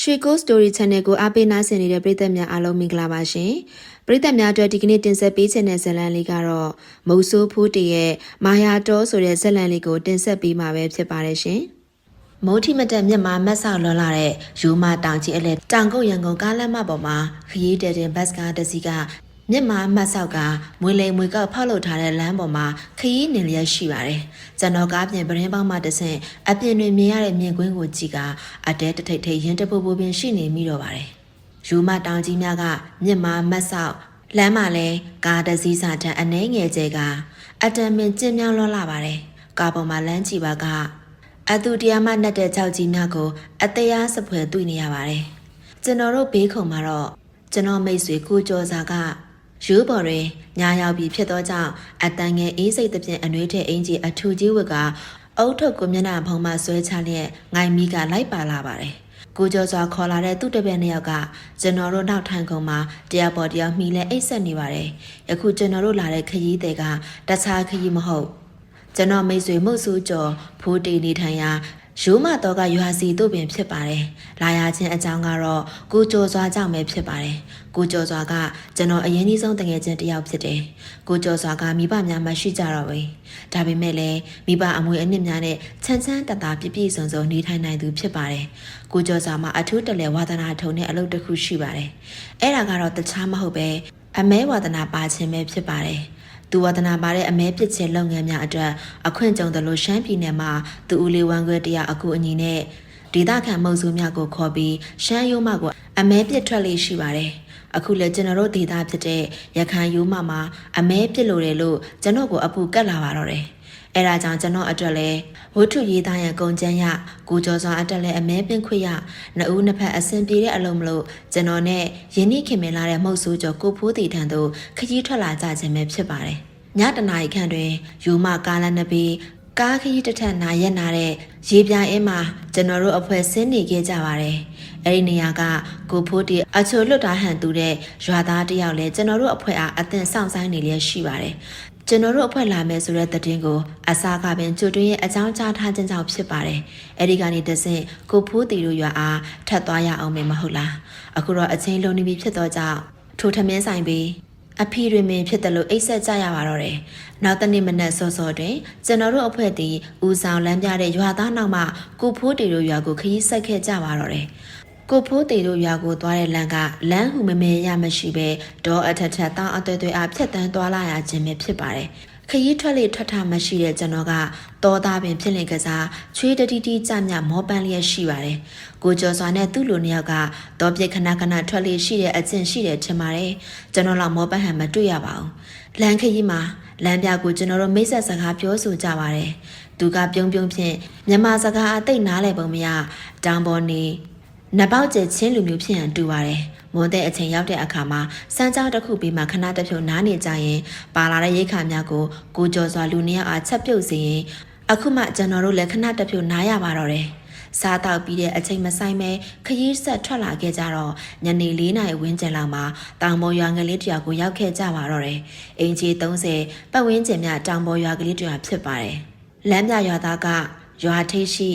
ရွှေကို Story Channel ကိုအားပေးနားဆင်နေတဲ့ပရိသတ်များအားလုံးမင်္ဂလာပါရှင်။ပရိသတ်များအတွက်ဒီကနေ့တင်ဆက်ပေးချင်တဲ့ဇာတ်လမ်းလေးကတော့မုတ်ဆိုးဖိုးတရဲ့မာယာတော်ဆိုတဲ့ဇာတ်လမ်းလေးကိုတင်ဆက်ပေးမှာပဲဖြစ်ပါတယ်ရှင်။မိုးထိမတက်မြက်မှာမတ်ဆောက်လွန်လာတဲ့ယူမတောင်ကြီးအလဲတောင်ကုတ်ရန်ကုန်ကားလမ်းမပေါ်မှာခရီးတဲ့တင်ဘတ်စကားတစ်စီးက မြက်မှာမတ်ဆောက်ကမွေလိမ်မွေကောက်ဖောက်လုပ်ထားတဲ့လမ်းပေါ်မှာခရီးနေလျက်ရှိပါတယ်။ကျွန်တော်ကားပြင်ပရင်းပေါင်းမှတဆင့်အပြင်တွင်မြင်ရတဲ့မြင်ကွင်းကိုကြည့်ကအတဲတထိတ်ထိတ်ရင်တပူပူပင်ရှိနေမိတော့ပါတယ်။ယူမတောင်ကြီးများကမြက်မှာမတ်ဆောက်လမ်းမှာလဲကားတစ်စီးစာတန်းအနှဲငယ်ကျဲကအတံမင်ကျင်းမြောင်းလွှတ်လာပါတယ်။ကားပေါ်မှာလမ်းကြည့်ပါကအသူတရားမှနှက်တဲ့ကြောက်ကြီးများကိုအသေးအစဖွယ်တွေ့နေရပါတယ်။ကျွန်တော်တို့ဘေးခုံမှာတော့ကျွန်တော်မိတ်ဆွေကိုကျော်စာက ရိုးပေါ်တွင်ညာရောက်ပြီးဖြစ်သောကြောင့်အတန်ငယ်အေးစိတ်သဖြင့်အနှွေးထက်အင်ကြီးအထူကြီးဝတ်ကအုတ်ထုတ်ကိုမျက်နှာဖုံးမှဆွဲချလျက်ငိုင်မီကလိုက်ပါလာပါတယ်။ကိုကျော်စွာခေါ်လာတဲ့သူ့တပည့်နှစ်ယောက်ကကျွန်တော်တို့နောက်ထိုင်ကုန်မှာတရားပေါ်တရားမှီလဲအိတ်ဆက်နေပါတယ်။ယခုကျွန်တော်တို့လာတဲ့ခရီးတွေကတခြားခရီးမဟုတ်ကျွန်တော်မိတ်ဆွေမှုတ်ဆူကျော်ဖိုးတီနေထိုင်ရာ ရိုးမတော်ကရွာစီတို့ပင်ဖြစ်ပါတယ်။လာရခြင်းအကြောင်းကတော့ကိုကျော်စွာကြောင့်ပဲဖြစ်ပါတယ်။ကိုကျော်စွာကကျွန်တော်အရင်ကြီးဆုံးတငယ်ချင်းတစ်ယောက်ဖြစ်တယ်။ကိုကျော်စွာကမိဘများမရှိကြတော့ဘူး။ဒါပေမဲ့လည်းမိဘအမွေအနှစ်များနဲ့ချမ်းချမ်းတတပြည့်ပြည့်စုံစုံနေထိုင်နိုင်သူဖြစ်ပါတယ်။ကိုကျော်စွာမှာအထူးတလဲဝါသနာထုံတဲ့အလုပ်တစ်ခုရှိပါတယ်။အဲ့ဒါကတော့တခြားမဟုတ်ပဲအမဲဝါသနာပါခြင်းပဲဖြစ်ပါတယ်။ သူဝဒနာပါတဲ့အမဲပစ်ခြင်းလုပ်ငန်းများအတွက်အခွင့်ကြုံသလိုရှမ်းပြည်နယ်မှာသူဦးလေးဝမ်ခွဲတရားအကူအညီနဲ့ဒေသခံမုံစုများကိုခေါ်ပြီးရှမ်းရိုးမကိုအမဲပစ်ထွက်လေးရှိပါတယ်။အခုလည်းကျွန်တော်တို့ဒေသဖြစ်တဲ့ရခိုင်ရိုးမမှာအမဲပစ်လို့တယ်လို့ကျွန်တော်ကိုအပူကတ်လာပါတော့တယ်။ အဲဒါကြောင့်ကျွန်တော်အတွက်လည်းဝတ္ထုရေးသားရန်ကုန်ကျန်းရကိုကျော်စွာအတွက်လည်းအမဲပင်ခွေရနှစ်ဦးနှစ်ဖက်အဆင်ပြေတဲ့အလုံးမလို့ကျွန်တော်နဲ့ယင်းနှိခင်မင်လာတဲ့မှုတ်ဆိုးကျော်ကိုဖိုးတီထံသို့ခကြီးထွက်လာကြခြင်းပဲဖြစ်ပါတယ်။ညတနာရီခန့်တွင်ယူမကားလန်းနှစ်ပြီးကားခရီးတစ်ထက်နာရက်နာတဲ့ရေပြိုင်အင်းမှာကျွန်တော်တို့အဖွဲ့ဆင်းနေခဲ့ကြပါတယ်။အဲဒီနေရာကကိုဖိုးတီအချိုလွတ်တာဟန်တူတဲ့ရွာသားတစ်ယောက်လည်းကျွန်တော်တို့အဖွဲ့အားအသင်ဆောင်ဆိုင်နေလျက်ရှိပါတယ်။ ကျွန်တော်တို့အဖွဲ့လာမယ်ဆိုတဲ့သတင်းကိုအစားကပင်ကြိုတွင်းရဲ့အကြောင်းကြားထားခြင်းကြောင့်ဖြစ်ပါတယ်။အဲဒီကနေတဆင့်ကိုဖိုးတီတို့ရွာအားထပ်သွားရအောင်မယ်မဟုတ်လား။အခုတော့အချင်းလုံးနေပြီဖြစ်တော့ကြောင့်ထိုထမင်းဆိုင်ပြီးအဖီတွင်ပင်ဖြစ်တယ်လို့အိတ်ဆက်ကြရပါတော့တယ်။နောက်တနေ့မနက်စောစောတွင်ကျွန်တော်တို့အဖွဲ့သည်ဦးဆောင်လမ်းပြတဲ့ရွာသားနောက်မှကိုဖိုးတီတို့ရွာကိုခရီးဆက်ခဲ့ကြပါတော့တယ်။ ကိုဖိုးတီတို့ရွာကိုသွားတဲ့လမ်းကလမ်းဟူမမဲရမရှိပဲဒေါ်အထက်ထက်တောင်းအသွဲသွဲအားဖြတ်တန်းသွားလာရခြင်းပဲဖြစ်ပါတယ်။ခရီးထွက်လေထွက်ထမရှိတဲ့ကျွန်တော်ကတောသားပင်ဖြစ်လင်ကစားချွေးတတိတိကြမြမောပန်းလျက်ရှိပါတယ်။ကိုကျော်စွာနဲ့သူ့လူနှစ်ယောက်ကတော့ပြစ်ခဏခဏထွက်လေရှိတဲ့အကျင့်ရှိတယ်ထင်ပါတယ်။ကျွန်တော်လောက်မောပန်းဟန်မတွေ့ရပါဘူး။လမ်းခရီးမှာလမ်းပြကိုကျွန်တော်တို့မိတ်ဆက်စကားပြောဆိုကြပါတယ်။သူကပြုံးပြုံးဖြင့်မြန်မာစကားအသိနားလည်ပုံမရတောင်ပေါ်နေ နပောက်ကျချင်းလူမျိုးဖြစ်ရန်တူပါတယ်။မွန်တဲ့အချိန်ရောက်တဲ့အခါမှာစမ်းကြောင်းတစ်ခုပြီးမှခဏတစ်ဖြုတ်နားနေကြရင်ပါလာတဲ့ရိတ်ခါများကိုကိုကျော်စွာလူနှစ်ယောက်အားချက်ပြုတ်စေရင်အခုမှကျွန်တော်တို့လည်းခဏတစ်ဖြုတ်နားရပါတော့တယ်။စားတောက်ပြီးတဲ့အချိန်မဆိုင်ပဲခရီးဆက်ထွက်လာခဲ့ကြတော့ညနေ၄နာရီဝန်းကျင်လောက်မှာတောင်ပေါ်ရွာငယ်လေးတစ်ယောက်ကိုရောက်ခဲ့ကြပါတော့တယ်။အင်ဂျီ30ပတ်ဝန်းကျင်များတောင်ပေါ်ရွာကလေးတစ်ယောက်ဖြစ်ပါတယ်။လမ်းပြရွာသားကရွာထိပ်ရှိ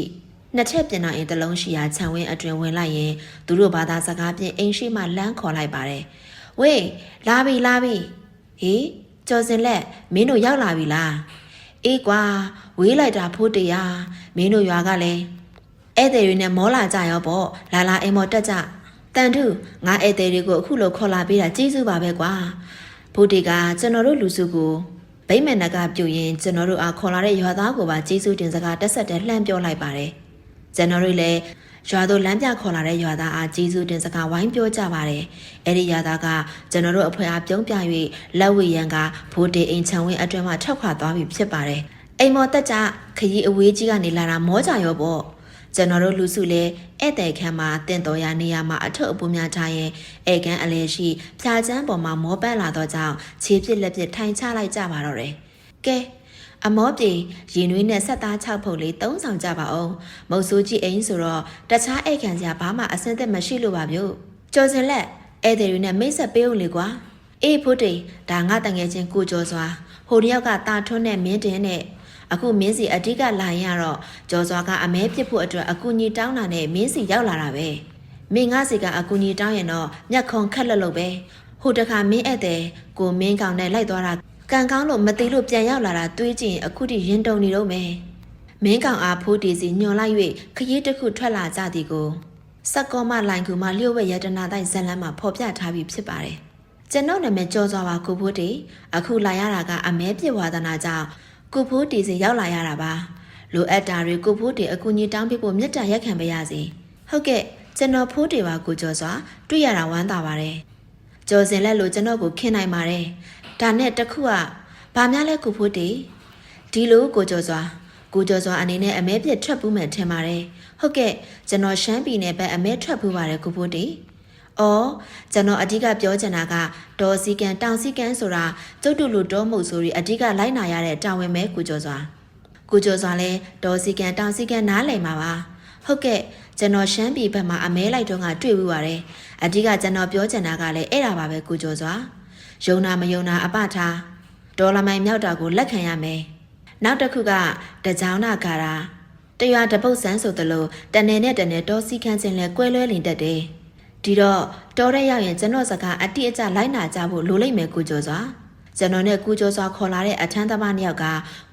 နှစ်ထပ်ပြင်တော်အင်းတစ်လုံးရှိရာခြံဝင်းအတွင်ဝင်လိုက်ရင်သူတို့ဘာသာစကားဖြင့်အိမ်ရှိမှလမ်းခေါ်လိုက်ပါတယ်။ဝေးလာပြီလာပြီ။ဟေးကျော်စင်လက်မင်းတို့ရောက်လာပြီလား။အေးကွာဝေးလိုက်တာဖိုးတရားမင်းတို့ရွာကလည်းဧည့်သည်တွေနဲ့မောလာကြရောပေါ့လာလာအိမ်မော်တက်ကြတန်ထုငါဧည့်သည်တွေကိုအခုလိုခေါ်လာပေးတာကျေးဇူးပါပဲကွာဖိုးတီကကျွန်တော်တို့လူစုကိုဗိမ္မာန်နကပြုတ်ရင်ကျွန်တော်တို့အားခေါ်လာတဲ့ရွာသားကိုပါကျေးဇူးတင်စကားတက်ဆက်တဲ့လှမ်းပြောလိုက်ပါတယ် ကျွန်တော်တို့လည်းရွာသို့လမ်းပြခေါ်လာတဲ့ရွာသားအားကျေးဇူးတင်စကားဝိုင်းပြောကြပါတယ်။အဲ့ဒီရွာသားကကျွန်တော်တို့အဖွဲ့အားပြုံးပြ၍လက်ဝေရန်ကဖိုးတေအိမ်ချံဝင်းအတွင်းမှာထောက်ခွာသွားပြီဖြစ်ပါတယ်။အိမ်မော်တက်ကြခရီးအဝေးကြီးကနေလာတာမောကြရောပေါ့။ကျွန်တော်တို့လူစုလဲဧည့်သည်ခန်းမှာတင့်တော်ရနေရာမှာအထုပ်အပူများထားရင်ဧကန်းအလဲရှိဖြာချမ်းပေါ်မှာမောပန်းလာတော့ကြောင့်ခြေပြစ်လက်ပြစ်ထိုင်ချလိုက်ကြပါတော့တယ်။ကဲ အမောပြေရင်နွေးနဲ့ဆက်သား6ဖုတ်လေးသုံးဆောင်ကြပါအောင်မုတ်ဆိုးကြီးအိမ်ဆိုတော့တခြားအိတ်ခံစရာဘာမှအဆင်သက်မရှိလို့ပါဗျို့ကျော်စင်လက်ဧည့်သည်တွေနဲ့မိတ်ဆက်ပေးဦးလေကွာအေးဖို့တေဒါငါတငယ်ချင်းကိုကျော်စွာဟိုတယောက်ကတာထွန်းနဲ့မင်းတင်နဲ့အခုမင်းစီအဓိကလာရင်ကတော့ကျော်စွာကအမဲပြစ်ဖို့အတွက်အကူညီတောင်းတာနဲ့မင်းစီရောက်လာတာပဲမင်းငါစီကအကူကြီးတောင်းရင်တော့မျက်ခုံခက်လက်လို့ပဲဟိုတခါမင်းဧည့်သည်ကိုမင်းကောင်နဲ့လိုက်သွားတာ ကံကောင်းလို့မသိလို့ပြန်ရောက်လာတာတွေးကြည့်ရင်အခုထိရင်တုန်နေတော့မယ်မင်းကောင်အားဖိုးတီစီညွန်လိုက်၍ခရီးတစ်ခုထွက်လာကြသည်ကိုစက်ကောမလိုင်ကူမှလျှို့ဝဲရတနာတိုင်းဇက်လန်းမှာဖော်ပြထားပြီးဖြစ်ပါတယ်ကျွန်တော်နာမည်ကြော်စွာပါကိုဖိုးတီအခုလာရတာကအမဲပြစ်ဝါဒနာကြောင့်ကိုဖိုးတီစီရောက်လာရတာပါလိုအပ်တာတွေကိုဖိုးတီအကူကြီးတောင်းပြဖို့မြတ်တာရက်ခံပေးရစီဟုတ်ကဲ့ကျွန်တော်ဖိုးတီပါကိုကြော်စွာတွေ့ရတာဝမ်းသာပါတယ်ကြော်စင်လက်လိုကျွန်တော်ကိုခင်နိုင်ပါတယ် ဒါနဲ့တခုကဘာများလဲကိုဖိုးတီဒီလိုကိုကြော်စွာကိုကျော်စွာအနေနဲ့အမဲပြစ်ထွက်ပူးမှန်ထင်ပါတယ်။ဟုတ်ကဲ့ကျွန်တော်ရှမ်းပြည်နယ်ဘက်အမဲထွက်ပူးပါတယ်ကိုဖိုးတီ။အော်ကျွန်တော်အဓိကပြောချင်တာကဒေါ်စီကန်တောင်စီကန်ဆိုတာကျုပ်တို့လူတော်မှုဆိုပြီးအဓိကလိုက်နာရတဲ့တာဝန်ပဲကိုကျော်စွာ။ကိုကျော်စွာလဲဒေါ်စီကန်တောင်စီကန်နားလည်မှာပါ။ဟုတ်ကဲ့ကျွန်တော်ရှမ်းပြည်ဘက်မှာအမဲလိုက်တော့ကတွေ့ပြီးပါတယ်။အဓိကကျွန်တော်ပြောချင်တာကလည်းအဲ့ဒါပါပဲကိုကျော်စွာ။ ယုံနာမယုံနာအပထားဒေါ်လာမိုင်မြောက်တာကိုလက်ခံရမယ်။နောက်တစ်ခုကတကြောင်နာကာရာတရွာတပုတ်ဆန်းဆိုသလိုတနယ်နဲ့တနယ်တောစီခန်းချင်းလဲကွဲလွဲလင်တတ်တယ်ဒီတော့တော်တဲ့ရောက်ရင်ကျွန်တော်စကားအတိအကျလိုက်နာကြဖို့လိုလိမ့်မယ်ကိုကျော်စွာကျွန်တော်နဲ့ကိုကျော်စွာခေါ်လာတဲ့အထမ်းသမားနှစ်ယောက်က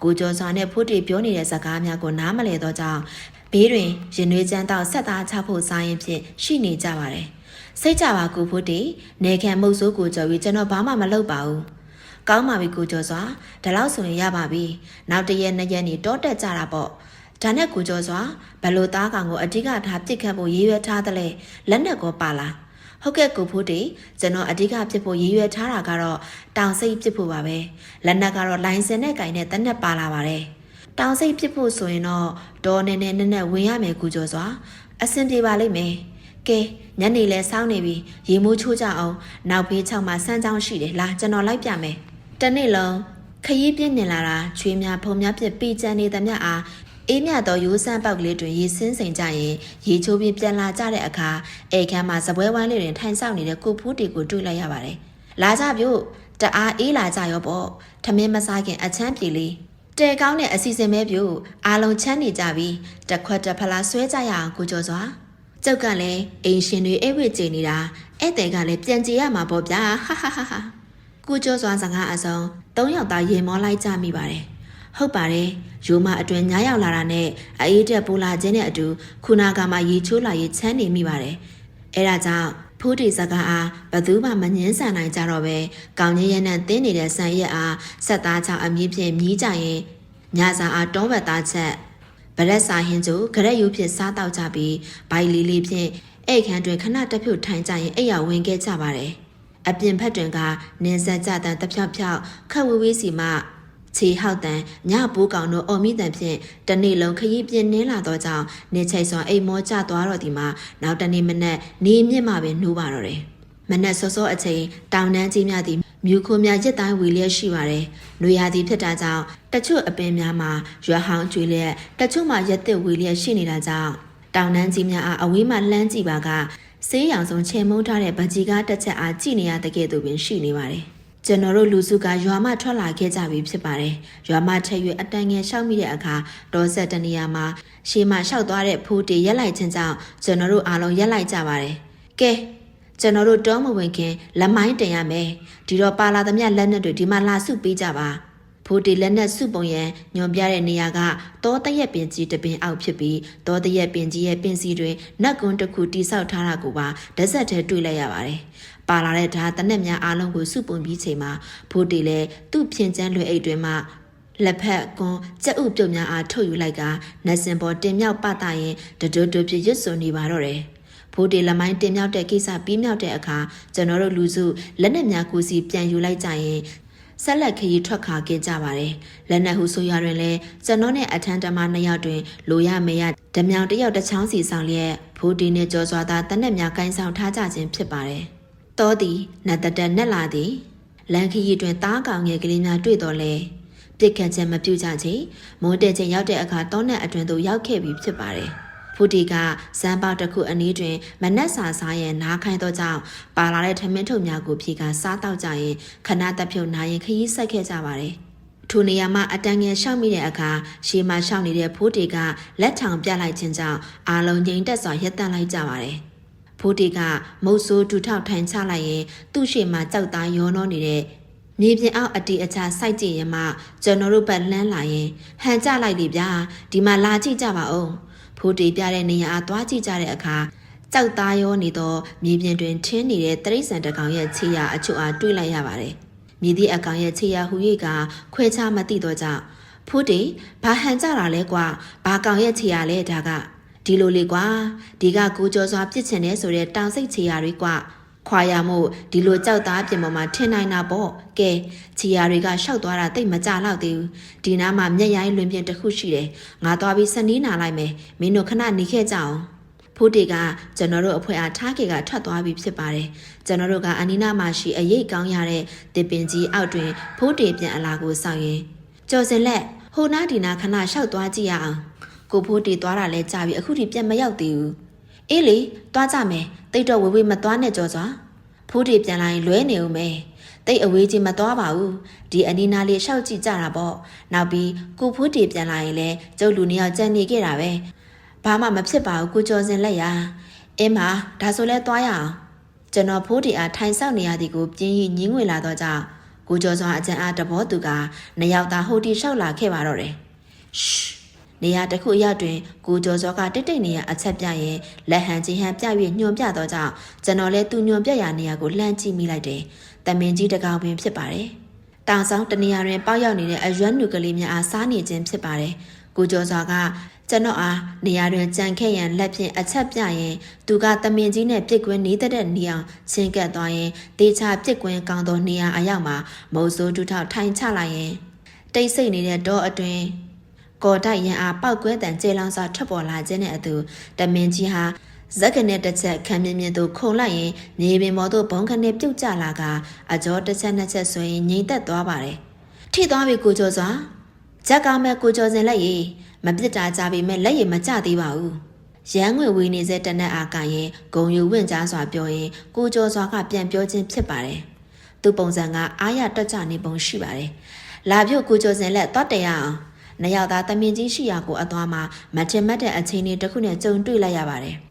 ကိုကျော်စွာနဲ့ဖိုးတီပြောနေတဲ့စကားများကိုနားမလည်တော့ကြောင်းဘေးတွင်ရင်နွေးချမ်းတော့ဆက်သားချဖို့စားရင်ဖြင့်ရှိနေကြပါတယ် စိတ်ကြပါကူဖိုးတီနေခံမုတ်ဆိုးကိုကြော်ပြီးကျွန်တော်ဘာမှမလုပ်ပါဘူးကောင်းပါပြီကိုကျော်စွာဒါလောက်ဆိုရင်ရပါပြီနောက်တရက်နှစ်ရက်နေတောတက်ကြတာပေါ့ဒါနဲ့ကိုကျော်စွာဘလို့သားကောင်ကိုအဓိကထားပြစ်ခတ်ဖို့ရည်ရွယ်ထားသလဲလက်နက်ကိုပါလားဟုတ်ကဲ့ကိုဖိုးတီကျွန်တော်အဓိကဖြစ်ဖို့ရည်ရွယ်ထားတာကတော့တောင်စိတ်ဖြစ်ဖို့ပါပဲလက်နက်ကတော့လိုင်စင်နဲ့ကင်နဲ့တနက်ပါလာပါတယ်တောင်စိတ်ဖြစ်ဖို့ဆိုရင်တော့ဒေါ်နေနေနဲ့နဲ့ဝင်ရမယ်ကူကျော်စွာအဆင်ပြေပါလိမ့်မယ် ကဲညနေလဲစောင်းနေပြီရေမိုးချိုးကြအောင်နောက်ဘေးချောင်းမှာစမ်းချောင်းရှိတယ်လာကျွန်တော်လိုက်ပြမယ်တနေ့လုံးခရီးပြင်းနေလာတာချွေးများဖုံများပြစ်ပေချမ်းနေသမျှအားအေးမြသောရိုးစမ်းပေါက်ကလေးတွင်ရေစင်းစိန်ကြရင်ရေချိုးပြီးပြန်လာကြတဲ့အခါအိမ်ခန်းမှာစပွဲဝိုင်းလေးတွင်ထိုင်ဆောင်နေတဲ့ကိုဖူးတီကိုတွေ့လိုက်ရပါတယ်။လာကြပြုတ်တအားအေးလာကြရောပေါ့။ထမင်းမစားခင်အချမ်းပြေလေးတဲကောင်းတဲ့အစီအစဉ်ပဲပြုတ်အားလုံးချမ်းနေကြပြီးတခွက်တဖလားဆွဲကြရအောင်ကိုကျော်စွာ။ ကျုပ်ကလည်းအိမ်ရှင်တွေအိတ်ဝစ်ကြည်နေတာဧည့်သည်ကလည်းပြန်ကြည်ရမှာပေါ့ဗျာဟာဟာဟာဟာကိုကျော်စွာစကားအစုံ၃ယောက်သားရေမောလိုက်ကြမိပါတယ်ဟုတ်ပါတယ်ရိုးမအတွင်ညားရောက်လာတာနဲ့အေးတက်ပူလာခြင်းနဲ့အတူခုနာကမှရေချိုးလာရေးချမ်းနေမိပါတယ်အဲဒါကြောင့်ဖိုးတီစကားအားဘသူမှမငင်းဆန်နိုင်ကြတော့ပဲကောင်းကြီးရဲနဲ့တင်းနေတဲ့ဆန်ရက်အားဆက်သားချောင်းအမြင့်ဖြင့်မြည်ကြရင်ညစာအားတောဘက်သားချက် ဗရက်စာဟင်းကျိုဂရက်ယူဖြင့်စားတောက်ကြပြီးဘိုင်လီလီဖြင့်အိတ်ခမ်းတွင်ခဏတစ်ဖြုတ်ထိုင်ကြရင်အိတ်ရဝင်ခဲ့ကြပါတယ်။အပြင်ဖက်တွင်ကနင်းဆက်ကြတန်တဖြောက်ဖြောက်ခက်ဝေးဝေးစီမှခြေဟောက်တန်ညပိုးကောင်တို့အော်မိတန်ဖြင့်တနေ့လုံးခရီးပြင်းနှင်းလာတော့ကြောင့်နေချိတ်စွာအိမ်မောကျသွားတော့ဒီမှာနောက်တနေ့မနက်နေမြင့်မှပင်နှိုးပါတော့တယ်မနက်စောစောအချိန်တောင်တန်းကြီးများသည်မြူခိုများရစ်တိုင်းဝေလျက်ရှိပါတယ်။နွေရာသီဖြစ်တာကြောင့် တချို့အပင်များမှာရွာဟောင်းကျွေလျက်တချို့မှာရက်သစ်ဝေလျက်ရှိနေတာကြောင့်တောင်တန်းကြီးများအားအဝေးမှလှမ်းကြည့်ပါကဆေးရောင်ဆုံးချေမုန်းထားတဲ့ဗကြီးကားတစ်ချက်အားကြည့်နေရတဲ့ကဲ့သို့ပင်ရှိနေပါတယ်။ကျွန်တော်တို့လူစုကရွာမထွက်လာခဲ့ကြပြီဖြစ်ပါတယ်။ရွာမထက်ရွအတန်ငယ်ရှောက်မိတဲ့အခါဒေါ်ဆက်တနေရာမှာရှေးမလျှောက်သွားတဲ့ဖိုးတီရက်လိုက်ခြင်းကြောင့်ကျွန်တော်တို့အားလုံးရက်လိုက်ကြပါတယ်။ကဲကျွန်တော်တို့တောမဝင်ခင်လက်မိုင်းတင်ရမယ်။ဒီတော့ပါလာသမျှလက်နက်တွေဒီမှာလာစုပေးကြပါ။ ဖိုးတီလက်နက်စုပုံရန်ညွန်ပြတဲ့နေရာကတောတရက်ပင်ကြီးတပင်အောက်ဖြစ်ပြီးတောတရက်ပင်ကြီးရဲ့ပင်စီတွင်နတ်ကွန်းတစ်ခုတိဆောက်ထားတာကိုပါဒက်ဆက်ထဲတွေ့လိုက်ရပါတယ်။ပါလာတဲ့ဓာတနက်များအားလုံးကိုစုပုံပြီးချိန်မှာဖိုးတီလည်းသူ့ဖြင်ချမ်းလွယ်အိတ်တွင်မှလက်ဖက်ကွန်ကြက်ဥပြုတ်များအားထုတ်ယူလိုက်ကနတ်စင်ပေါ်တင်မြောက်ပတာရင်တဒွတ်ဒွတ်ပြရွတ်စွန်နေပါတော့တယ်။ဖိုးတေလမိုင်းတင်မြောက်တဲ့ကိစ္စပြီးမြောက်တဲ့အခါကျွန်တော်တို့လူစုလက်နက်များကိုစီပြန်ယူလိုက်ကြရင် ဆက်လက်ခရီးထွက်ခါခဲ့ကြပါတယ်။လက်နက်ဟုဆိုရတွင်လည်းကျွန်တော်နဲ့အထမ်းတမနှစ်ယောက်တွင်လိုရမေရဓမြောင်တယောက်တစ်ချောင်းစီဆောင်လျက်ဖိုးဒီနှင့်ကြောစွာသာတနက်များကိုင်းဆောင်ထားကြခြင်းဖြစ်ပါတယ်။တောသည်နတ်တတနက်လာသည်လန်ခရီးတွင်သားကောင်ငယ်ကလေးများတွေ့တော်လဲပြစ်ခတ်ခြင်းမပြုကြချေမိုးတဲခြင်းရောက်တဲ့အခါတောနက်အတွင်သို့ရောက်ခဲ့ပြီးဖြစ်ပါတယ်။ ဖူတီကဇမ်းပေါက်တစ်ခုအနီးတွင်မနက်စာစားရန်နားခိုင်းသောကြောင့်ပါလာတဲ့ထမင်းထုတ်များကိုဖြေကစားတောက်ကြရင်ခဏတပ်ဖြုတ်နာရင်ခရီးဆက်ခဲ့ကြပါတယ်။ထိုနေရာမှာအတန်ငယ်ရှောက်မိတဲ့အခါရှေးမှရှောက်နေတဲ့ဖိုးတီကလက်ထောင်ပြလိုက်ခြင်းကြောင့်အာလုံးငိမ့်တက်စွာရက်တန့်လိုက်ကြပါတယ်။ဖိုးတီကမုတ်ဆိုးဒူထောက်ထိုင်ချလိုက်ရင်သူ့ရှေ့မှာကြောက်သားရောနှောနေတဲ့မြေပြင်အောက်အတီအချာစိုက်ကြည့်ရင်မှကျွန်တော်တို့ဘက်လှမ်းလာရင်ဟန်ကြလိုက်လေဗျာဒီမှာလာကြည့်ကြပါဦး ဖိုးတီပြတဲ့နေရာအားသွားကြည့်ကြတဲ့အခါကြောက်သားရောနေသောမြေပြင်တွင်ထင်းနေတဲ့တရိษံတကောင်ရဲ့ခြေရာအချို့အားတွေ့လိုက်ရပါတယ်မြည်သည့်အကောင်ရဲ့ခြေရာဟူ၍ကခွဲခြားမသိတော့ကြောင့်ဖိုးတီဘာဟန်ကြတာလဲကွာဘာကောင်ရဲ့ခြေရာလဲဒါကဒီလိုလေကွာဒီကကိုကျော်စွာပြစ်ချင်တဲ့ဆိုတဲ့တောင်စိတ်ချီယာတွေကွာ ခွာရမို့ဒီလိုကြောက်သားပြင်ပေါ်မှာထင်နိုင်တာပေါ့ကဲချီယာတွေကရှောက်သွားတာတိတ်မကြတော့သေးဘူးဒီနားမှာမျက်ရိုင်းလွင်ပြင်တစ်ခုရှိတယ်ငါသွားပြီးစနီးနာလိုက်မယ်မင်းတို့ခဏနေခဲ့ကြအောင်ဖိုးတေကကျွန်တော်တို့အဖွဲ့အားထားကေကထွက်သွားပြီးဖြစ်ပါတယ်ကျွန်တော်တို့ကအနီနာမှာရှိအရေးကောင်းရတဲ့တစ်ပင်ကြီးအောက်တွင်ဖိုးတေပြန်အလာကိုစောင့်ရင်ကျော်စင်လက်ဟိုနာဒီနာခဏရှောက်သွားကြည့်ရအောင်ကိုဖိုးတီသွားတာလဲကြာပြီအခုထိပြန်မရောက်သေးဘူး အေးလေသွားကြမယ်တိတ်တော့ဝေဝေးမသွားနဲ့ကြောစွာဖိုးတီပြန်လာရင်လွဲနေဦးမယ်တိတ်အဝေးကြီးမသွားပါဘူးဒီအနီနာလေးရှောက်ကြည့်ကြတာပေါ့နောက်ပြီးကိုဖိုးတီပြန်လာရင်လဲကျုပ်လူနှစ်ယောက်ကြံနေခဲ့တာပဲဘာမှမဖြစ်ပါဘူးကိုကျော်စင်လက်ရအင်းမဒါဆိုလဲသွားရအောင်ကျွန်တော်ဖိုးတီအားထိုင်ဆောက်နေရသည်ကိုပြင်းရင်ညင်းငွေလာတော့ကြောင့်ကိုကျော်စွာအကျံအားတဘောသူကနှစ်ယောက်သားဟိုတီလျှောက်လာခဲ့ပါတော့တယ်ရှ် နေရာတစ်ခုအရောက်တွင်ကိုကျော်စောကတိတ်တိတ်နေရအချက်ပြရင်လက်ဟန်ကြီးဟန်ပြ၍ညွန်ပြတော့ကြောင့်ကျွန်တော်လည်းသူညွန်ပြရာနေရာကိုလှမ်းကြည့်မိလိုက်တယ်။တမင်ကြီးတကောင်ပင်ဖြစ်ပါတယ်။တောင်ဆောင်တနေရာတွင်ပေါက်ရောက်နေတဲ့အရွက်နုကလေးများအားစားနေခြင်းဖြစ်ပါတယ်။ကိုကျော်စောကကျွန်တော်အားနေရာတွင်ကြံခဲ့ရန်လက်ဖြင့်အချက်ပြရင်သူကတမင်ကြီးနဲ့ပြစ်ကွင်းနေတဲ့နေအောင်ချင်းကပ်သွားရင်တေချာပြစ်ကွင်းကောင်းသောနေရာအရောက်မှာမုံစိုးတူထောက်ထိုင်ချလိုက်ရင်တိတ်ဆိတ်နေတဲ့တောအတွင် ကော်တိုက်ရန်အားပောက်ကွဲတန်ကျေလောင်စွာထွက်ပေါ်လာခြင်းနဲ့အတူတမင်ကြီးဟာဇက်ကနေတစ်ချက်ခံမြင်မြင်သူခုံလိုက်ရင်မြေပြင်ပေါ်သို့ဘုံခနဲ့ပြုတ်ကျလာကအကြောတစ်ချက်နှစ်ချက်ဆိုရင်ငြိမ်သက်သွားပါတယ်။ထိသွားပြီကိုကျော်စွာဇက်ကောင်းမဲ့ကိုကျော်စင်လက်ရည်မပြစ်တာကြပြီမဲ့လက်ရည်မကျသေးပါဘူး။ရန်ငွေဝေနေစေတနက်အာကရင်ဂုံယူဝင့်ကြားစွာပြောရင်ကိုကျော်စွာကပြန်ပြောခြင်းဖြစ်ပါတယ်။သူပုံစံကအားရတက်ကြနေပုံရှိပါတယ်။လာပြုတ်ကိုကျော်စင်လက်သွားတယ်ရအောင် နှစ်ယောက်သားတမင်ကြီးရှိရာကိုအသွားမှာမထင်မှတ်တဲ့အခြေအနေတစ်ခုနဲ့ကြုံတွေ့လိုက်ရပါတယ်။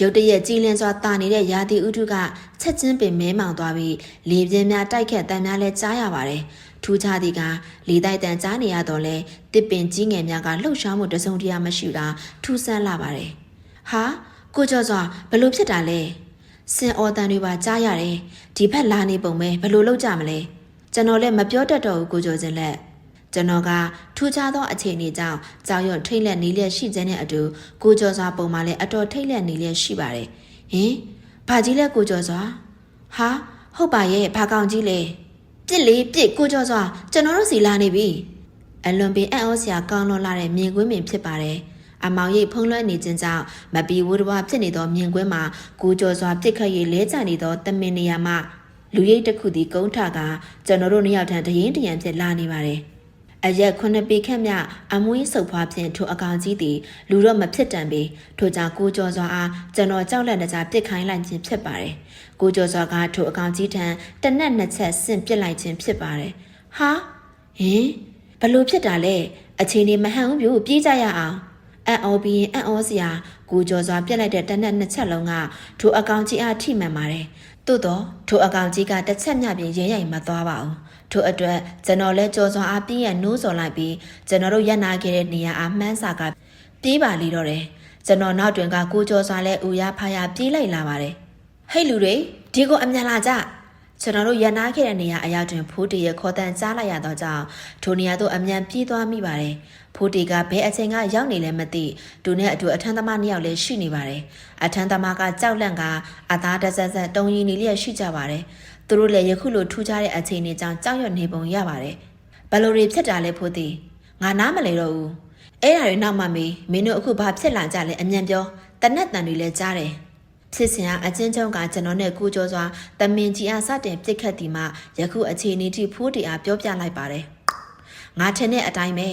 ရုတ်တရက်ကြည်လင်စွာတာနေတဲ့ရာသီဥတုကချက်ချင်းပင်မဲမောင်သွားပြီးလေပြင်းများတိုက်ခတ်တန်များလဲကြားရပါတယ်။ထူးခြားသည်ကလေတိုက်တန်ကြားနေရတော့လဲတစ်ပင်ကြီးငယ်များကလှုပ်ရှားမှုတစုံတရာမရှိတာထူးဆန်းလာပါတယ်။ဟာကိုကျော်စွာဘလို့ဖြစ်တာလဲ။စင်အော်တန်တွေပါကြားရတယ်။ဒီဘက်လာနေပုံပဲဘလို့လောက်ကြမလဲ။ကျွန်တော်လည်းမပြောတတ်တော့ဘူးကိုကျော်စင်လက်။ ကျွန်တော်ကထူးခြားသောအခြေအနေကြောင့်ကြောင်ရွံ့ထိတ်လက်နေလျက်ရှိခြင်းနဲ့အတူကိုကျော်စွာပုံမှန်လည်းအတော်ထိတ်လက်နေလျက်ရှိပါတယ်။ဟင်ဘာကြီးလဲကိုကျော်စွာဟာဟုတ်ပါရဲ့ဘာကောင်ကြီးလဲပြစ်လေပြစ်ကိုကျော်စွာကျွန်တော်တို့စီလာနေပြီအလွန်ပင်အံ့ဩစရာကောင်းလွန်လာတဲ့မြင်ကွင်းပင်ဖြစ်ပါတယ်။အမောင်ရိပ်ဖုံးလွှဲနေခြင်းကြောင့်မပီဝဒဝဖြစ်နေသောမြင်ကွင်းမှာကိုကျော်စွာပြစ်ခတ်၍လဲကျနေသောတမင်နေရာမှလူရိပ်တစ်ခုသည်ကုန်းထကကျွန်တော်တို့နှစ်ယောက်ထံတရင်တရံဖြစ်လာနေပါတယ်။ အရက်ခုနှစ်ပေခန့်မြအမွေးဆုပ်ဖွားဖြင့်ထိုအကောင်ကြီးသည်လူတော့မဖြစ်တန်ပေထိုကြောင့်ကိုကျော်စွာအားကျွန်တော်ကြောက်လက်နေကြပစ်ခိုင်းလိုက်ခြင်းဖြစ်ပါတယ်။ကိုကျော်စွာကထိုအကောင်ကြီးထံတနက်နှစ်ချက်ဆင့်ပစ်လိုက်ခြင်းဖြစ်ပါတယ်။ဟာဟင်ဘလို့ဖြစ်တာလဲအချိန်ဒီမဟန်ဘူးပြို့ပြေးကြရအောင်အံ့ဩပြီးရင်အံ့ဩစရာကိုကျော်စွာပြစ်လိုက်တဲ့တနက်နှစ်ချက်လုံးကထိုအကောင်ကြီးအားထိမှန်ပါတယ်။သို့တော့ထိုအကောင်ကြီးကတစ်ချက်မြပြင်ရဲရိုင်မသွားပါဘူး။ ထိုအတွက်ကျွန်တော်လဲကြော်စွာအားပြင်းရနိုးစော်လိုက်ပြီးကျွန်တော်တို့ရက်နာခဲ့တဲ့နေရာအားမှန်းစာကပြေးပါလိတော့တယ်။ကျွန်တော်နောက်တွင်ကကိုကျော်စွာလဲဦးရဖားရပြေးလိုက်လာပါတယ်။ဟဲ့လူတွေဒီကိုအမြန်လာကြ။ကျွန်တော်တို့ရန်နာခဲ့တဲ့နေရာအရောက်တွင်ဖိုးတီရဲ့ခေါ်တန်ကြားလိုက်ရတော့ကြောင့်ထိုနေရာသို့အမြန်ပြေးသွားမိပါတယ်။ဖိုးတီကဘယ်အချိန်ကရောက်နေလဲမသိသူနဲ့အတူအထမ်းသမားနှစ်ယောက်လည်းရှိနေပါတယ်။အထမ်းသမားကကြောက်လန့်ကအသားတဆက်ဆက်တုံရီနေလျက်ရှိကြပါတယ်။ သူတို့လည်းယခုလိုထူးခြားတဲ့အချိန်တွေကြောင့်ကြောက်ရွံ့နေပုံရပါတယ်။ဘယ်လိုတွေဖြစ်တာလဲဖိုးတီငါနားမလဲတော့ဘူး။အဲ့ဒါတွေနောက်မှမေးမင်းတို့အခုဘာဖြစ်လာကြလဲအမြန်ပြောတနက်တန်တွေလည်းကြားတယ်။ဖြစ်စဉ်ကအချင်းချုံကကျွန်တော်နဲ့ကိုကျော်စွာတမင်ကြီးအားစတင်ပြစ်ခတ်ဒီမှယခုအခြေအနေထိဖိုးတီအားပြောပြလိုက်ပါတယ်။ငါထင်တဲ့အတိုင်းပဲ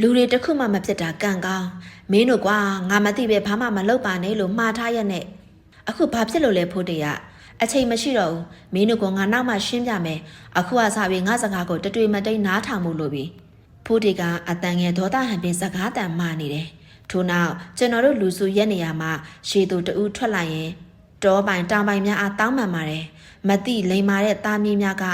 လူတွေတစ်ခုမှမဖြစ်တာကံကောင်းမင်းတို့ကွာငါမသိပဲဘာမှမလုပ်ပါနဲ့လို့မှားထားရက်နဲ့အခုဘာဖြစ်လို့လဲဖိုးတီက အချိန်မရှိတော့ဘူးမင်းတို့ကငါနောက်မှရှင်းပြမယ်အခုကစားပြီးငါစကားကိုတတွေ့မတိန်နားထောင်မှုလို့ပြီဖိုးတီကအတန်ငယ်ဒေါသဟန်ပင်စကားတန်မာနေတယ်ထို့နောက်ကျွန်တော်တို့လူစုရက်နေရမှာရှေသူတူထွက်လိုက်ရင်တောပိုင်တောင်ပိုင်များအားတောင်းပန်ပါတယ်မတိလိမ်မာတဲ့သားမီးများက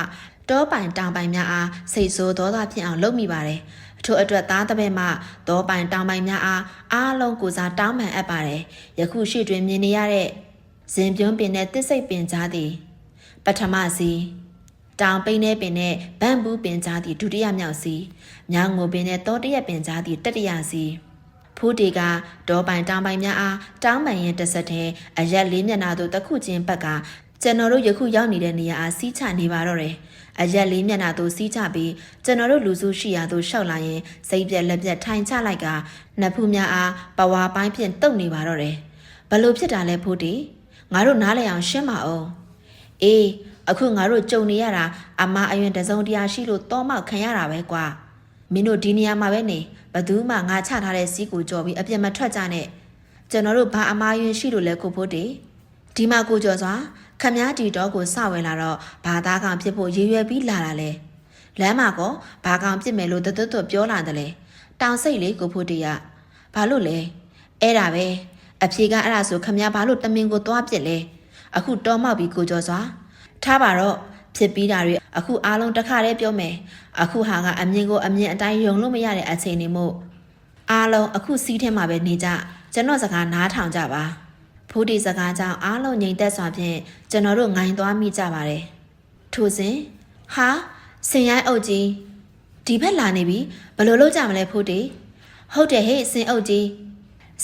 တောပိုင်တောင်ပိုင်များအားစိတ်ဆိုးဒေါသဖြစ်အောင်လုပ်မိပါတယ်ထို့အတွက်သားတပည့်မှတောပိုင်တောင်ပိုင်များအားအားလုံးကိုစားတောင်းပန်အပ်ပါတယ်ယခုရှိတွင်မြင်နေရတဲ့ ဇင်ပြုံးပင်နဲ့တစ်စိတ်ပင်ကြားသည် ပထမစီတောင်ပိန်းတဲ့ပင်နဲ့ဗန်ဘူးပင်ကြားသည်ဒုတိယမြောက်စီညောင်ငိုပင်နဲ့တောတရက်ပင်ကြားသည်တတိယစီဖူးတီကဒေါ်ပိုင်တောင်ပိုင်များအားတောင်းပန်ရင်တစ်ဆက်တည်းအရက်လေးမျက်နှာသို့တစ်ခုချင်းဘက်ကကျွန်တော်တို့ယခုရောက်နေတဲ့နေရာအားစီးချနေပါတော့တယ်။အရက်လေးမျက်နှာသို့စီးချပြီးကျွန်တော်တို့လူစုရှိရာသို့ရှောက်လာရင်စိတ်ပြက်လက်ပြက်ထိုင်ချလိုက်ကနတ်ဖူးများအားပဝါပိုင်းဖြင့်တုတ်နေပါတော့တယ်။ဘလို့ဖြစ်တာလဲဖူးတီ ငါတို့နားလည်အောင်ရှင်းပါအောင်။အေးအခုငါတို့ကြုံနေရတာအမအယွင်တစုံတရာရှိလို့တောမောက်ခံရတာပဲကွာ။မင်းတို့ဒီနေရာမှာပဲနေဘသူမှငါချထားတဲ့စီးကိုကြော်ပြီးအပြစ်မထွက်ကြနဲ့ကျွန်တော်တို့ဘာအမားယွင်ရှိလို့လဲကိုဖို့တေဒီမှာကိုကြော်စွာခမည်းတီတော့ကိုစဝယ်လာတော့ဘာသားကောင်ဖြစ်ဖို့ရည်ရွယ်ပြီးလာတာလဲလမ်းမှာကောဘာကောင်ဖြစ်မယ်လို့တသွတ်သွတ်ပြောလာတယ်လေတောင်စိတ်လေးကိုဖို့တေရဘာလို့လဲအဲ့ဒါပဲ အဖြေကအဲ့ဒါဆိုခမည်းဘာလို့တမင်ကိုသွားပြစ်လဲအခုတော့မောက်ပြီးကိုကြော်စွာထားပါတော့ဖြစ်ပြီးတာတွေအခုအားလုံးတစ်ခါတည်းပြောမယ်အခုဟာကအမြင်ကိုအမြင်အတိုင်းယုံလို့မရတဲ့အချိန်နေမို့အားလုံးအခုစီးထဲမှာပဲနေကြကျွန်တော်စကားနားထောင်ကြပါဖိုးဒီစကားကြောင့်အားလုံးငြိမ်သက်စွာဖြင့်ကျွန်တော်တို့ငိုင်းသွားမိကြပါတယ်ထို့စဉ်ဟာစင်ရိုင်းအုပ်ကြီးဒီဘက်လာနေပြီဘယ်လိုလုပ်ကြမလဲဖိုးဒီဟုတ်တယ်ဟေ့စင်အုပ်ကြီး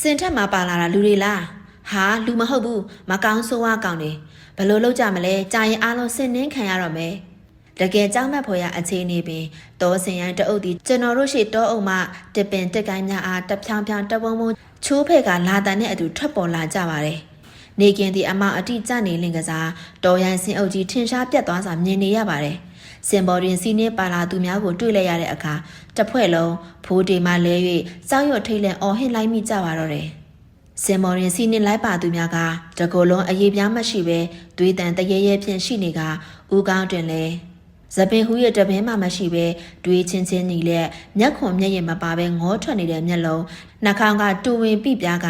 စင်ထက်မှာပါလာတာလူတွေလားဟာလူမဟုတ်ဘူးမကောင်းဆိုးဝါးကောင်တွေဘယ်လိုလုပ်ကြမလဲကြာရင်အားလုံးစင်နှင်းခံရတော့မယ်တကယ်ကြောက်မက်ဖွယ်ရအခြေအနေပင်တောစင်ရန်တအုပ်ဒီကျွန်တော်တို့ရှိတောအုပ်မှတပင်တက်ကိုင်းများအားတဖြောင်းဖြောင်းတဝုံဝုံချိုးဖက်ကလာတန်နဲ့အတူထွက်ပေါ်လာကြပါတယ်။နေကင်ဒီအမအတိကျနေလင်ကစားတော်ရန်စင်အုပ်ကြီးထင်ရှားပြတ်သွားစွာမြင်နေရပါတယ်။ စင်ပေါ်တွင်စီးနှင်းပါလာသူများကိုတွေ့လိုက်ရတဲ့အခါတစ်ဖွဲ့လုံးဖိုးတေမှလဲ၍စောက်ရွတ်ထိတ်လန့်အော်ဟစ်လိုက်မိကြပါတော့တယ်။စင်မော်ရင်စီနေလိုက်ပါသူများကတကိုယ်လုံးအရေးပြားမရှိပဲသွေးတန်တရေရဲဖြင့်ရှိနေကဦးကောင်းတွင်လဲဇပင်ဟူရဲ့တပင်းမှမရှိပဲတွေးချင်းချင်းညီလက်မျက်ခွန်မျက်ရည်မပါပဲငေါထွက်နေတဲ့မျက်လုံးနှာခေါင်းကတူဝင်ပြပြားက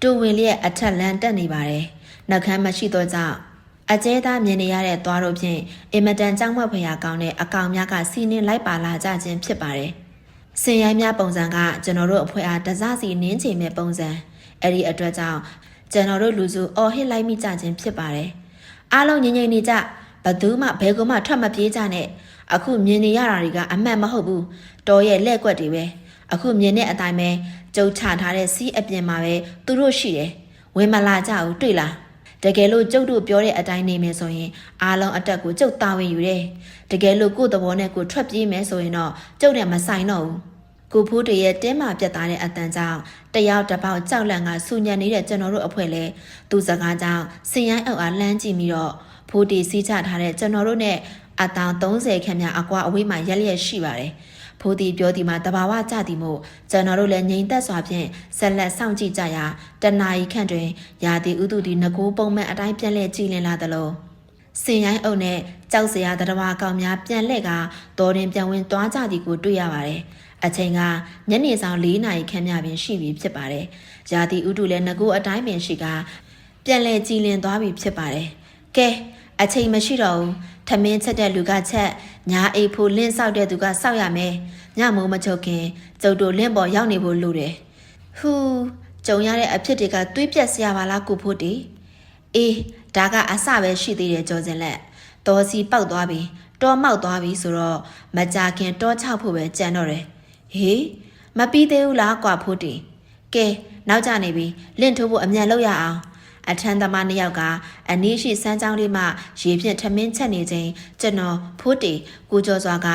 တူဝင်လျက်အထက်လန်းတက်နေပါတယ်နှာခမ်းမရှိတော့ကြောင့် အကျဲသားမြင်နေရတဲ့သွားတို့ဖြင့်အင်မတန်ကြောက်မွက်ဖွယ်ရာကောင်းတဲ့အကောင်များကစီးနှင်းလိုက်ပါလာကြခြင်းဖြစ်ပါတယ်စင်ရိုင်းများပုံစံကကျွန်တော်တို့အဖွဲအားတစားစီနင်းချင်မဲ့ပုံစံအဲ့ဒီအတွက်ကြောင့်ကျွန်တော်တို့လူစုအော်ဟစ်လိုက်မိကြခြင်းဖြစ်ပါတယ်အားလုံးငြိမ်ငြိမ်နေကြဘသူမှဘယ်ကမှထွက်မပြေးကြနဲ့အခုမြင်နေရတာတွေကအမှန်မဟုတ်ဘူးတော်ရဲ့လက်ကွက်တွေပဲအခုမြင်တဲ့အတိုင်းပဲကြုံချထားတဲ့စီးအပြင်မှာပဲသူတို့ရှိတယ်ဝင်မလာကြဘူးတွေ့လား တကယ်လို့ကျုပ်တို့ပြောတဲ့အတိုင်းနေမယ်ဆိုရင်အားလုံးအတက်ကိုကျုပ်တာဝန်ယူတယ်တကယ်လို့ကိုယ့်သဘောနဲ့ကိုယ်ထွက်ပြေးမယ်ဆိုရင်တော့ကျုပ်နဲ့မဆိုင်တော့ဘူးကိုဖိုးတရဲ့တင်းမာပြတ်သားတဲ့အတန်ကြောင့်တယောက်တစ်ပေါက်ကြောက်လန့်ကဆူညံနေတဲ့ကျွန်တော်တို့အဖွဲ့လဲသူစကားကြောင့်စင်ရိုင်းအောက်အားလှမ်းကြည့်ပြီးတော့ဖိုးတီစီးချထားတဲ့ကျွန်တော်တို့နဲ့အတောင်30ခန့်များအကွာအဝေးမှာရက်လျက်ရှိပါတယ်။ ဖိုးတီပြောဒီမှာတဘာဝကြသည်မို့ကျွန်တော်တို့လည်းငြိမ်သက်စွာဖြင့်ဆက်လက်စောင့်ကြည့်ကြရာတနာရီခန့်တွင်ရာသီဥတုဒီငကိုးပုံမှန်အတိုင်းပြန်လဲကြည်လင်လာသလိုစင်ရိုင်းအုပ်နဲ့ကြောက်စရာတရဝါကောင်များပြန်လှည့်ကတော်ရင်ပြန်ဝင်သွားကြသည်ကိုတွေ့ရပါတယ်။အချိန်ကညနေဆောင်၄နာရီခန့်မြပင်ရှိပြီဖြစ်ပါတယ်။ရာသီဥတုလည်းငကိုးအတိုင်းပင်ရှိကပြန်လဲကြည်လင်သွားပြီဖြစ်ပါတယ်။ကဲ အချိန်မရှိတော့ဘူးထမင်းချက်တဲ့လူကချက်ညာအိတ်ဖို့လင်းဆောက်တဲ့သူကစောက်ရမယ်ညမိုးမချုပ်ခင်ကျုပ်တို့လင်းပေါ်ရောက်နေဖို့လိုတယ်ဟူးကြုံရတဲ့အဖြစ်တွေကတွေးပြက်စရာပါလားကိုဖို့တီအေးဒါကအစပဲရှိသေးတယ်ကြောစင်လက်တော်စီပောက်သွားပြီတောမောက်သွားပြီဆိုတော့မကြခင်တောချဖို့ပဲကြံတော့တယ်ဟေးမပြီးသေးဘူးလားကွာဖို့တီကဲနောက်ကျနေပြီလင့်ထိုးဖို့အမြန်လုပ်ရအောင် အထမ်းသမားနှစ်ယောက်ကအနည်းရှိစမ်းကြောင်းလေးမှရေဖြင့်ထမင်းချက်နေချိန်ကျွန်တော်ဖိုးတီကိုကျော်စွာက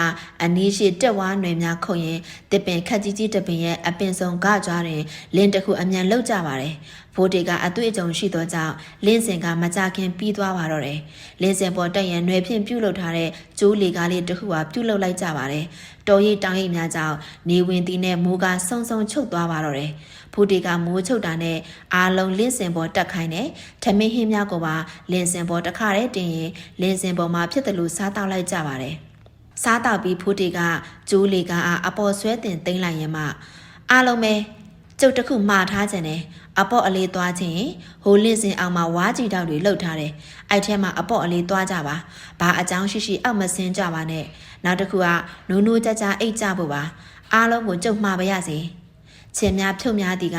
အနည်းရှိတက်ဝါနယ်များခုံရင်တစ်ပင်ခက်ကြီးကြီးတပင်ရဲ့အပင်ဆုံးကကြွားတွင်လင်းတစ်ခုအမြန်လောက်ကြပါတယ် ဖိုးတီကအတွေ့အကြုံရှိသောကြောင့်လင်းစင်ကမကြခင်ပြီးသွားပါတော့တယ်လင်းစင်ပေါ်တက်ရန်ຫນွေဖြင့်ပြုတ်လုထားတဲ့ကျိုးလေကားလေးတစ်ခုဟာပြုတ်လုလိုက်ကြပါတယ်တော်ရိပ်တောင်ရိပ်များကြောင့်နေဝင်သည်နဲ့မိုးကဆုံဆုံချုပ်သွားပါတော့တယ်ဖူတီကမိုးချုပ်တာနဲ့အားလုံးလင်းစင်ပေါ်တက်ခိုင်းတယ်ထမင်းဟင်းများကိုပါလင်းစင်ပေါ်တစ်ခါတည်းတင်ရင်လင်းစင်ပေါ်မှာဖြစ်တယ်လို့စားတောက်လိုက်ကြပါတယ်စားတောက်ပြီးဖူတီကကျိုးလေကအပေါ်ဆွဲတင်သိမ့်လိုက်ရင်မှအားလုံးပဲကျုပ်တခုမှားထားခြင်းနဲ့ အပေါ့အလေးသွားချင်းဟိုလင့်စင်အောင်မှာဝါးကြည်တောက်တွေလှုပ်ထားတယ်အဲ့ထဲမှာအပေါ့အလေးသွားကြပါဘာအကြောင်းရှိရှိအောက်မစင်းကြပါနဲ့နောက်တစ်ခုကနိုးနိုးကြကြအိတ်ကြဖို့ပါအားလုံးကိုကြုံမှာပါရစေချင်များဖြုတ်များဒီက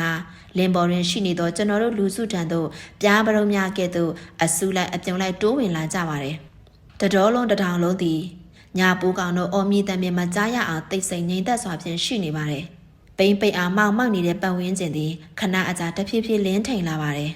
လင်ပေါ်တွင်ရှိနေသောကျွန်တော်တို့လူစုတန်တို့ပြားပရုံများကဲ့သို့အဆူလိုက်အပြုံလိုက်တိုးဝင်လာကြပါတယ်တတော်လုံးတစ်ထောင်လုံးသည်ညာပိုးကောင်တို့အော်မြည်တမ်းမြမကြားရအောင်တိတ်ဆိတ်ငြိမ်သက်စွာဖြင့်ရှိနေပါတယ် ပိမ့်ပိတ်အားမောက်မောက်နေတဲ့ပတ်ဝန်းကျင်သည်ခဏအကြာတဖြည်းဖြည်းလင်းထိန်လာပါတယ်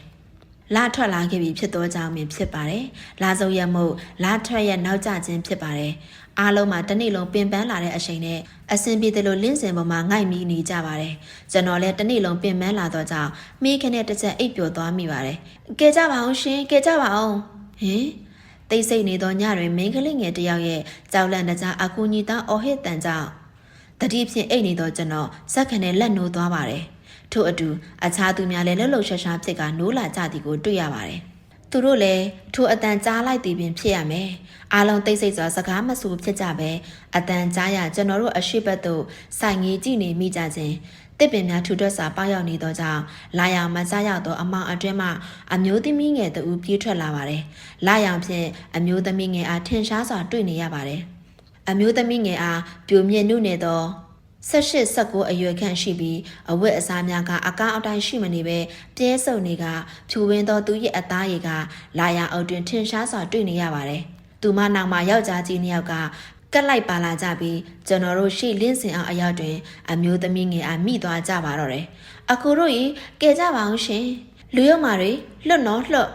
လာထွက်လာခဲ့ပြီဖြစ်သောကြောင့်ပင်ဖြစ်ပါတယ်။လာစုံရမှုလာထွက်ရနောက်ကျခြင်းဖြစ်ပါတယ်။အားလုံးမှာတစ်နေ့လုံးပင်ပန်းလာတဲ့အချိန်နဲ့အစဉ်ပြေတယ်လို့လင်းစင်ပေါ်မှာငိုက်မိနေကြပါတယ်။ကျွန်တော်လည်းတစ်နေ့လုံးပင်ပန်းလာတော့ကြောင့်မိခနဲ့တစ်ချက်အိပ်ပျော်သွားမိပါတယ်။ကဲကြပါအောင်ရှင်ကဲကြပါအောင်။ဟင်တိတ်ဆိတ်နေသောညတွင်မိန်းကလေးငယ်တစ်ယောက်ရဲ့ကြောက်လန့်တကြားအကူညီသားအော်ဟစ်တန်ကြောင့် တတိဖြင့်အိတ်နေသောကျွန်တော်စက်ခနဲ့လက်နိုးသွားပါတယ်။ထို့အတူအခြားသူများလည်းလှုပ်လှုပ်ရှားရှားဖြစ်ကနိုးလာကြသည်ကိုတွေ့ရပါတယ်။သူတို့လည်းထိုအတန်ကြားလိုက်သည်ပင်ဖြစ်ရမယ်။အားလုံးတိတ်ဆိတ်စွာစကားမဆိုဖြစ်ကြပဲအတန်ကြားရကျွန်တော်တို့အရှိတ်ဘက်သို့စိုင်ငေးကြည့်နေမိကြခြင်းတစ်ပင်များထူထပ်စွာပေါက်ရောက်နေသောကြောင့်လာရောင်မကြားရောက်သောအမောင်အတွင်းမှအမျိုးသမီးငယ်တဦးပြေးထွက်လာပါတယ်။လာရောင်ဖြင့်အမျိုးသမီးငယ်အားထင်ရှားစွာတွေ့နေရပါတယ်။ အမျိုးသမီးငယ်အားပြိုမြင့်နုနေသော၁၈၁၉အရွယ်ခန့်ရှိပြီးအဝတ်အစားများကအကားအတိုင်းရှိမနေပဲပြဲစုံနေကဖြူဝင်းသောသူရဲ့အသားရည်ကလာရအုပ်တွင်ထင်ရှားစွာတွေ့နေရပါတယ်။သူမနောက်မှာယောက်ျားကြီးနှစ်ယောက်ကကက်လိုက်ပါလာကြပြီးကျွန်တော်တို့ရှေ့လင်းစင်အောင်အရောက်တွင် အမျိုးသမီးငယ်အားမိသွားကြပါတော့တယ်။အခုတို့ရေကဲကြပါအောင်ရှင်။လူရုံမာတွေလွတ်နော်လွတ်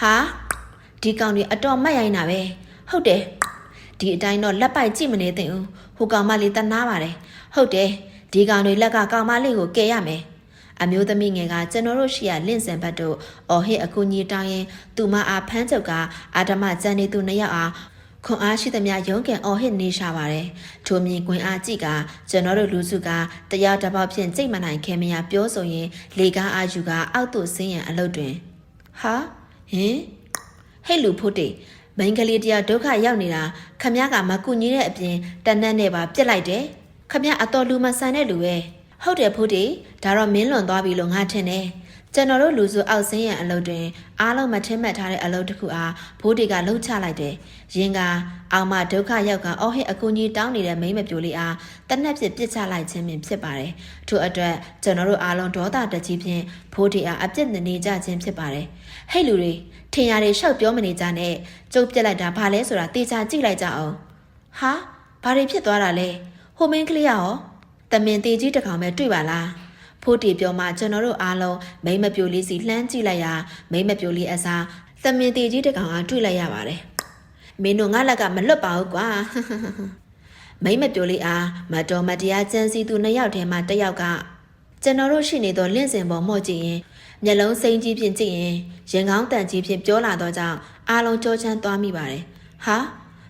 ဟာဒီကောင်တွေအတော်မတ်ရိုင်းတာပဲ။ဟုတ်တယ်။ ဒီအတိုင်းတော့လက်ပိုက်ကြည့်မနေသင့်ဘူး။ဟိုကောင်မလေးတနာပါတယ်။ဟုတ်တယ်။ဒီကောင်တွေလက်ကကောင်မလေးကိုကယ်ရမယ်။အမျိုးသမီးငယ်ကကျွန်တော်တို့ရှိရလင့်စင်ဘတ်တို့အော်ဟစ်အကူကြီးတောင်းရင်သူမအားဖမ်းချုပ်ကအာဓမကျန်နေသူနှစ်ယောက်အားခွန်အားရှိသမျှရုံးကန်အော်ဟစ်နေရှာပါတယ်။ထိုမြင်ကွင်အားကြည့်ကကျွန်တော်တို့လူစုကတရားတစ်ပေါက်ဖြင့်ကြိတ်မနိုင်ခဲမရပြောဆိုရင်လေကားအာယူကအောက်သို့ဆင်းရန်အလုပ်တွင်ဟာဟင်ဟဲ့လူဖို့တေ မိန်းကလေးတယောက်ဒုက္ခရောက်နေတာခမည်းကမကူညီတဲ့အပြင်တနက်နဲ့ပါပြစ်လိုက်တယ်ခမည်းအတော်လူမဆန်တဲ့လူပဲဟုတ်တယ်ဖို့တေဒါတော့မင်းလွန်သွားပြီလို့ငါထင်တယ် ကျွန်တော်တို့လူစုအောက်ဆင်းရန်အလုပ်တွင်အားလုံးမထင်းမှတ်ထားတဲ့အလုပ်တစ်ခုအားဘိုးတေကလှုပ်ချလိုက်တယ်။ရင်ကအောင်မဒုက္ခရောက်ကအော်ဟစ်အကူကြီးတောင်းနေတဲ့မိမပြိုလေးအားတနက်ပြစ်ပစ်ချလိုက်ခြင်းပင်ဖြစ်ပါတယ်။ထို့အတွက်ကျွန်တော်တို့အားလုံးဒေါသတကြီးဖြင့်ဘိုးတေအားအပြစ်နေကြခြင်းဖြစ်ပါတယ်။ဟဲ့လူတွေထင်ရတွေရှောက်ပြောမနေကြနဲ့ကျုပ်ပြစ်လိုက်တာဘာလဲဆိုတာတေချာကြည့်လိုက်ကြအောင်။ဟာဘာတွေဖြစ်သွားတာလဲ။ဟိုမင်းကလေးရောတမင်တေကြီးတစ်ကောင်ပဲတွေ့ပါလား။ ဖိုးတီပြောမှကျွန်တော်တို့အားလုံးမိမပြိုလေးစီလှမ်းကြည့်လိုက်ရမိမပြိုလေးအစားသမင်တီကြီးတကောင်အားတွေ့လိုက်ရပါတယ်မင်းတို့ငါလက်ကမလွတ်ပါဘူးကွာမိမပြိုလေးအားမတော်မတရားကြမ်းစီသူနှစ်ယောက်ထဲမှာတစ်ယောက်ကကျွန်တော်တို့ရှိနေသောလင့်စင်ပေါ်မော့ကြည့်ရင်မျက်လုံးစိမ်းကြီးဖြင့်ကြည့်ရင်ရင်ကောင်းတန်ကြီးဖြင့်ပြောလာတော့ကြောင့်အားလုံးကြောချမ်းသွားမိပါတယ်ဟာ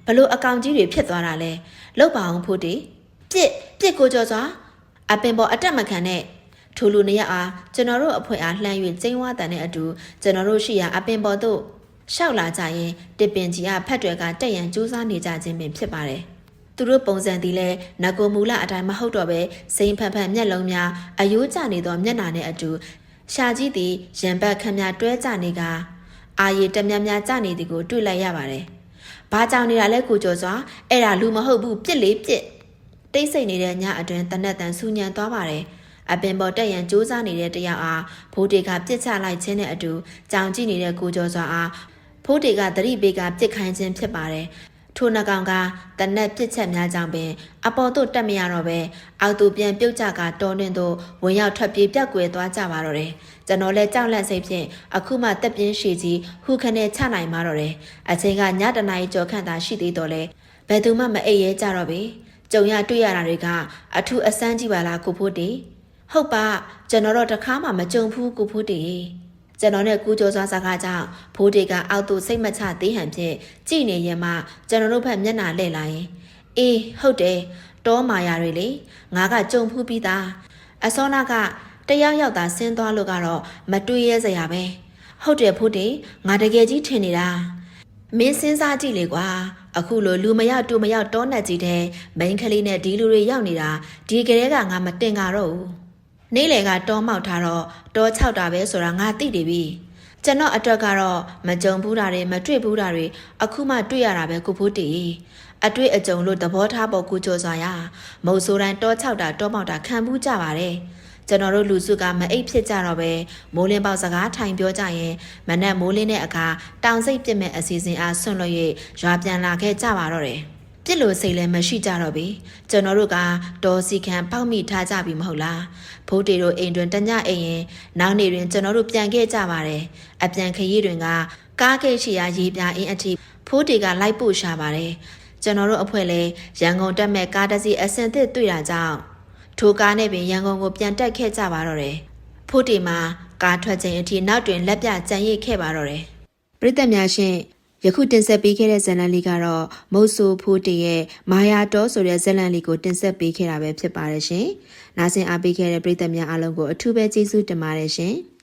ဘလို့အကောင်ကြီးတွေဖြစ်သွားတာလဲလောက်ပါအောင်ဖို့တီပြစ်ပြစ်ကိုကြောစွာအပင်ပေါ်အတက်မခံနဲ့ ထိုလူနှစ်ယောက်အားကျွန်တော်တို့အဖွဲ့အားလှမ်း၍ကျင်းဝါတန်တဲ့အတူကျွန်တော်တို့ရှိရာအပင်ပေါ်သို့ရှောက်လာကြရင်တစ်ပင်ကြီးအားဖက်တွေကတက်ရန်ကြိုးစားနေကြခြင်းပင်ဖြစ်ပါတယ်။သူတို့ပုံစံသည်လည်းငကိုမူလအတိုင်းမဟုတ်တော့ပဲစိန်ဖက်ဖက်မျက်လုံးများအယိုးကျနေသောမျက်နှာနှင့်အတူရှာကြီးသည်ရံပတ်ခမ်းများတွဲကြနေကအာရီတမြများကြနေသည်ကိုတွေ့လိုက်ရပါတယ်။ဘာကြောင့်နေတာလဲကိုကျော်စွာအဲ့ဒါလူမဟုတ်ဘူးပြစ်လေးပြစ်တိတ်ဆိတ်နေတဲ့ညအတွင်တနက်တန်ဆူညံသွားပါတယ်။ အပင်ပေါ်တက်ရန်စူးစမ်းနေတဲ့တယောက်အားဖိုးတေကပြစ်ချလိုက်ခြင်းနဲ့အတူကြောင်ကြည့်နေတဲ့ကိုကျော်စွာအားဖိုးတေကသတိပေးကပြစ်ခိုင်းခြင်းဖြစ်ပါတယ်ထိုနှကောင်ကတနက်ပြစ်ချက်များကြောင့်ပင်အပေါ်သို့တက်မရတော့ပဲအောက်သူပြန်ပြုတ်ကြကတောတွင်သို့ဝင်ရောက်ထွက်ပြေးပြက်ကွယ်သွားကြပါတော့တယ်ကျွန်တော်လည်းကြောက်လန့်စိတ်ဖြင့်အခုမှတက်ပြင်းရှည်ကြီးဟူခနဲ့ချနိုင်မှာတော့တယ်အချိန်ကညတနာရီကျော်ခန့်သာရှိသေးတော့လေဘယ်သူမှမအိပ်ရဲကြတော့ပြီကြုံရတွေ့ရတာတွေကအထူးအစမ်းကြီးပါလားကိုဖိုးတေ ဟုတ်ပါကျွန်တော်တော့တခါမှမကြုံဘူးကိုဖိုးတေကျွန်တော်နဲ့ကူကြောစွာစကားကြောင့်ဖိုးတေကအောက်သို့စိတ်မချသေးဟန်ဖြင့်ကြည်နေရင်မှကျွန်တော်တို့ဘက်မျက်နှာလှည့်လာရင်အေးဟုတ်တယ်တောမာယာတွေလေငါကကြုံဖူးပြီးသားအစောနာကတယောက်ယောက်သာဆင်းသွားလို့ကတော့မတွေ့ရစရာပဲဟုတ်တယ်ဖိုးတေငါတကယ်ကြီးထင်နေတာမင်းစဉ်းစားကြည့်လေကွာအခုလိုလူမရောက်တူမရောက်တောနဲ့ကြီးတဲ့မိန်းကလေးနဲ့ဒီလူတွေရောက်နေတာဒီကလေးကငါမတင်ကြတော့ဘူးဟ နေ့လေကတောမောက်ထားတော့တော၆တာပဲဆိုတာငါသိနေပြီကျွန်တော်အတွက်ကတော့မကြုံဘူးတာတွေမတွေ့ဘူးတာတွေအခုမှတွေ့ရတာပဲကိုဖိုးတီအတွေ့အကြုံလို့သဘောထားပေါ်ကူကြိုးစွာရမုတ်ဆိုးတိုင်းတော၆တာတောမောက်တာခံဘူးကြပါတယ်ကျွန်တော်တို့လူစုကမအိပ်ဖြစ်ကြတော့ပဲမိုးလင်းပေါက်စကားထိုင်ပြောကြရင်မနက်မိုးလင်းတဲ့အခါတောင်စိတ်ပြစ်မဲ့အစီအစဉ်အားဆွန့်လွတ်၍ရွာပြန်လာခဲ့ကြပါတော့တယ် ပြစ်လို့စိတ်လည်းမရှိကြတော့ပြီကျွန်တော်တို့ကဒေါ်စီခံပေါက်မိထားကြပြီမဟုတ်လားဖိုးတီတို့အိမ်တွင်တညအိမ်ရင်နောက်နေ့တွင်ကျွန်တော်တို့ပြန်ခဲ့ကြပါတယ်အပြန်ခရီးတွင်ကကားကိတ်ချီယာရေးပြအင်းအထိဖိုးတီကလိုက်ပို့ရှာပါတယ်ကျွန်တော်တို့အဖွဲ့လဲရန်ကုန်တက်မဲ့ကားတစ်စီးအစင်သစ်တွေ့တာကြောင့်ထိုကားနဲ့ပင်ရန်ကုန်ကိုပြန်တက်ခဲ့ကြပါတော့တယ်။ဖိုးတီမှာကားထွက်ချိန်အထိနောက်တွင်လက်ပြကြံရိတ်ခဲ့ပါတော့တယ်။ပရိသတ်များရှင် ယခုတင်ဆက်ပေးခဲ့တဲ့ဇာတ်လမ်းလေးကတော့မုတ်ဆိုဖိုးတီရဲ့မာယာတော်ဆိုတဲ့ဇာတ်လမ်းလေးကိုတင်ဆက်ပေးခဲ့တာပဲဖြစ်ပါတယ်ရှင်။နားဆင်အားပေးခဲ့တဲ့ပရိသတ်များအားလုံးကိုအထူးပဲကျေးဇူးတင်ပါတယ်ရှင်။